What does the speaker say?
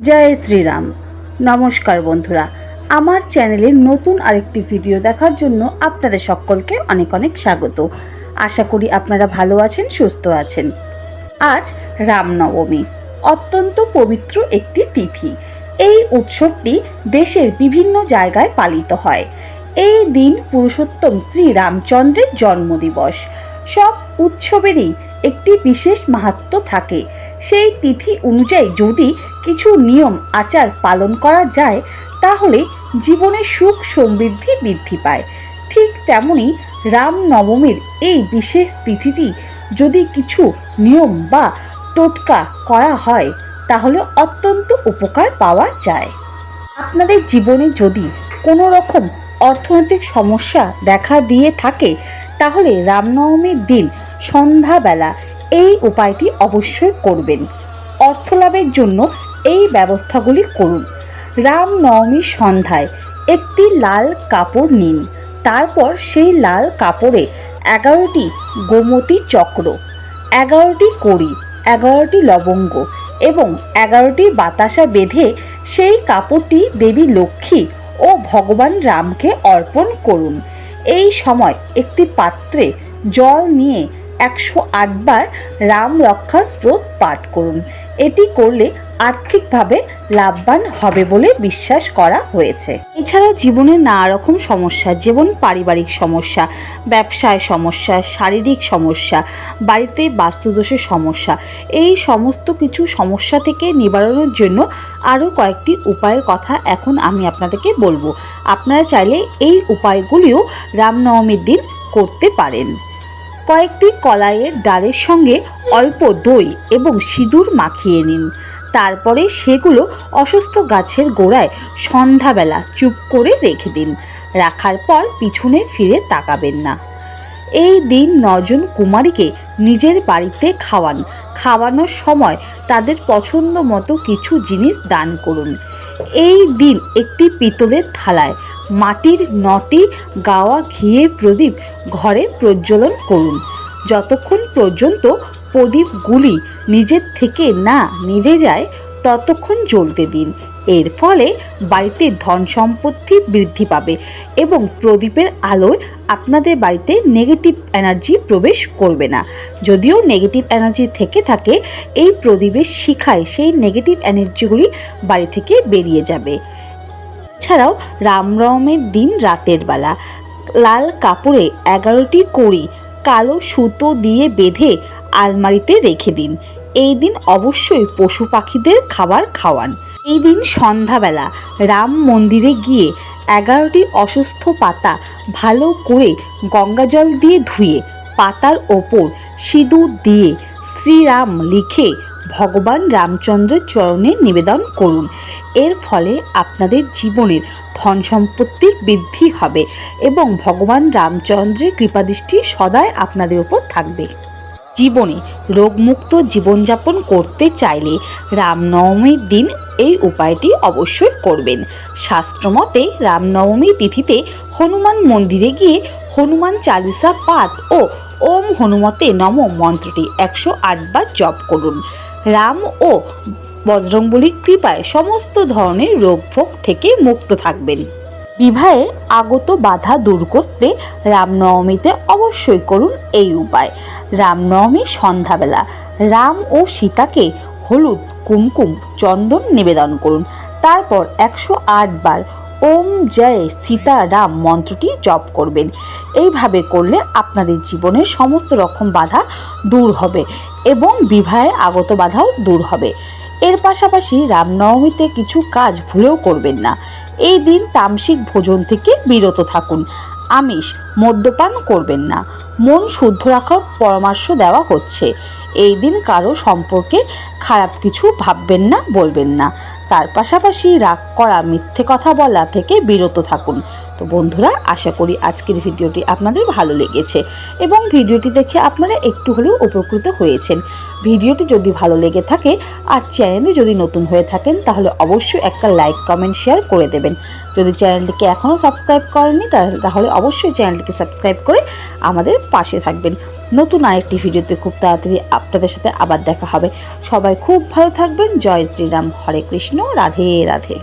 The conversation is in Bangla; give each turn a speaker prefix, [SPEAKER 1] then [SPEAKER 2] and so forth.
[SPEAKER 1] জয় শ্রীরাম। নমস্কার বন্ধুরা, আমার চ্যানেলের নতুন আরেকটি ভিডিও দেখার জন্য আপনাদের সকলকে অনেক অনেক স্বাগত। আশা করি আপনারা ভালো আছেন, সুস্থ আছেন। আজ রামনবমী, অত্যন্ত পবিত্র একটি তিথি। এই উৎসবটি দেশের বিভিন্ন জায়গায় পালিত হয়। এই দিন পুরুষোত্তম শ্রী রামচন্দ্রের জন্মদিবস। সব উৎসবেরই একটি বিশেষ মাহাত্ম্য থাকে। সেই তিথি অনুযায়ী যদি কিছু নিয়ম আচার পালন করা যায়, তাহলে জীবনে সুখ সমৃদ্ধি বৃদ্ধি পায়। ঠিক তেমনি রামনবমীর এই বিশেষ তিথিটি যদি কিছু নিয়ম বা টোটকা করা হয়, তাহলে অত্যন্ত উপকার পাওয়া যায়। আপনাদের জীবনে যদি কোনো রকম অর্থনৈতিক সমস্যা দেখা দিয়ে থাকে, তাহলে রামনবমীর দিন সন্ধ্যাবেলা এই উপায়টি অবশ্যই করবেন। অর্থ লাভের জন্য এই ব্যবস্থাগুলি করুন। রামনবমীর সন্ধ্যায় একটি লাল কাপড় নিন। তারপর সেই লাল কাপড়ে এগারোটি গোমতী চক্র, এগারোটি কড়ি, এগারোটি লবঙ্গ এবং এগারোটি বাতাসা বেঁধে সেই কাপড়টি দেবী লক্ষ্মী ও ভগবান রামকে অর্পণ করুন। এই সময় একটি পাত্রে জল নিয়ে একশো আটবার রাম রক্ষা স্রোত পাঠ করুন। এটি করলে আর্থিকভাবে লাভবান হবে বলে বিশ্বাস করা হয়েছে। এছাড়াও জীবনে নানা রকম সমস্যা, যেমন পারিবারিক সমস্যা, ব্যবসায় সমস্যা, শারীরিক সমস্যা, বাড়িতে বাস্তুদোষের সমস্যা, এই সমস্ত কিছু সমস্যা থেকে নিবারণের জন্য আরও কয়েকটি উপায়ের কথা এখন আমি আপনাদেরকে বলব। আপনারা চাইলে এই উপায়গুলিও রামনবমীর দিন করতে পারেন। কয়েকটি কলাইয়ের ডালের সঙ্গে অল্প দই এবং সিঁদুর মাখিয়ে নিন। তারপরে সেগুলো অসুস্থ গাছের গোড়ায় সন্ধ্যাবেলা চুপ করে রেখে দিন। রাখার পর পিছনে ফিরে তাকাবেন না। এই দিন নজন কুমারীকে নিজের বাড়িতে খাওয়ান। খাওয়ানোর সময় তাদের পছন্দ মতো কিছু জিনিস দান করুন। এই দিন একটি পিতলের থালায় মাটির নটি গাওয়া ঘিয়ে প্রদীপ ঘরে প্রজ্বলন করুন। যতক্ষণ পর্যন্ত প্রদীপগুলি নিজের থেকে না নিভে যায়, ততক্ষণ জ্বলতে দিন। এর ফলে বাড়িতে ধন সম্পত্তি বৃদ্ধি পাবে এবং প্রদীপের আলোয় আপনাদের বাড়িতে নেগেটিভ এনার্জি প্রবেশ করবে না। যদিও নেগেটিভ এনার্জি থেকে থাকে, এই প্রদীপের শিখায় সেই নেগেটিভ এনার্জিগুলি বাড়ি থেকে বেরিয়ে যাবে। এছাড়াও রামরমের দিন রাতের বেলা, লাল কাপড়ে এগারোটি কড়ি কালো সুতো দিয়ে বেঁধে আলমারিতে রেখে দিন। এই দিন অবশ্যই পশু পাখিদের খাবার খাওয়ান। এই দিন সন্ধ্যাবেলা রাম মন্দিরে গিয়ে এগারোটি অসুস্থ পাতা ভালো করে গঙ্গাজল দিয়ে ধুয়ে, পাতার ওপর সিঁদুর দিয়ে শ্রীরাম লিখে ভগবান রামচন্দ্রের চরণে নিবেদন করুন। এর ফলে আপনাদের জীবনের ধন সম্পত্তির বৃদ্ধি হবে এবং ভগবান রামচন্দ্রের কৃপাদৃষ্টি সদায় আপনাদের উপর থাকবে। জীবনে রোগমুক্ত জীবনযাপন করতে চাইলে রামনবমীর দিন এই উপায়টি অবশ্যই করবেন। শাস্ত্রমতে রামনবমী তিথিতে হনুমান মন্দিরে গিয়ে হনুমান চালিসা পাঠ ও ওম হনুমতে নম মন্ত্রটি একশো আটবার জপ করুন। রাম ও বজরংবলীর কৃপায় সমস্ত ধরনের রোগভোগ থেকে মুক্ত থাকবেন। বিবাহে আগত বাধা দূর করতে রামনবমীতে অবশ্যই করুন এই উপায়। রামনবমী সন্ধ্যাবেলা রাম ও সীতাকে হলুদ, কুমকুম, চন্দন নিবেদন করুন। তারপর একশো আট বার ওম জয় সীতা রাম মন্ত্রটি জপ করবেন। এইভাবে করলে আপনাদের জীবনের সমস্ত রকম বাধা দূর হবে এবং বিবাহে আগত বাধাও দূর হবে। এর পাশাপাশি রামনবমীতে কিছু কাজ ভুলেও করবেন না। এই দিন তামসিক ভোজন থেকে বিরত থাকুন। আমিষ মদ্যপান করবেন না। মন শুদ্ধ রাখার পরামর্শ দেওয়া হচ্ছে। এই দিন কারও সম্পর্কে খারাপ কিছু ভাববেন না, বলবেন না। তার পাশাপাশি রাগ করা, মিথ্যে কথা বলা থেকে বিরত থাকুন। তো বন্ধুরা, আশা করি আজকের ভিডিওটি আপনাদের ভালো লেগেছে এবং ভিডিওটি দেখে আপনারা একটু হলেও উপকৃত হয়েছেন। ভিডিওটি যদি ভালো লেগে থাকে আর চ্যানেলে যদি নতুন হয়ে থাকেন, তাহলে অবশ্যই একটা লাইক, কমেন্ট, শেয়ার করে দেবেন। যদি চ্যানেলটিকে এখনও সাবস্ক্রাইব করেননি তাহলে অবশ্যই চ্যানেলটিকে সাবস্ক্রাইব করে আমাদের পাশে থাকবেন। নতুন আরেকটি ভিডিওতে খুব তাড়াতাড়ি আপনাদের সাথে আবার দেখা হবে। সবাই খুব ভালো থাকবেন। জয় শ্রীরাম। হরে কৃষ্ণ। রাধে রাধে।